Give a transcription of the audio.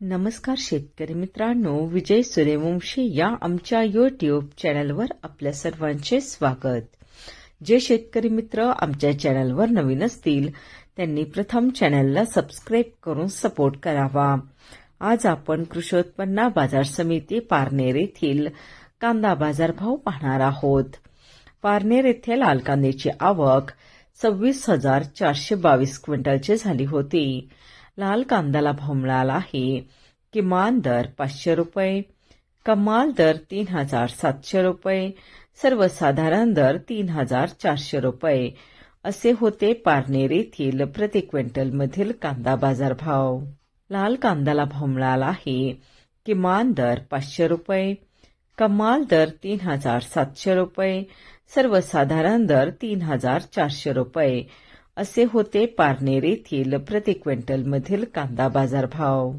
नमस्कार शेतकरी मित्रांनो विजय सूर्यवंशी या आमच्या युट्यूब चॅनलवर आपल्या सर्वांचे स्वागत. जे शेतकरी मित्र आमच्या चॅनलवर नवीन असतील त्यांनी प्रथम चॅनलला सबस्क्राईब करून सपोर्ट करावा. आज आपण कृषी उत्पन्न बाजार समिती पारनेर येथील कांदा बाजारभाव पाहणार आहोत. पारनेर येथे लाल कांद्याची आवक सव्वीस हजार चारशे बावीस क्विंटलची झाली होती. लाल कांद्याला भाव मिळाला आहे. किमान दर पाचशे रुपये. कमाल दर तीन हजार सातशे रुपये. सर्वसाधारण दर तीन हजार चारशे रुपये. असे होते पारनेर येथील प्रति क्विंटलमधील कांदा बाजारभाव. लाल कांद्याला भाव मिळाला आहे. किमान दर पाचशे रुपये. कमाल दर तीन हजार सातशे रुपये. सर्वसाधारण दर तीन हजार चारशे रुपये. असे होते पारनेर येथील प्रति क्विंटलमधील कांदा बाजारभाव.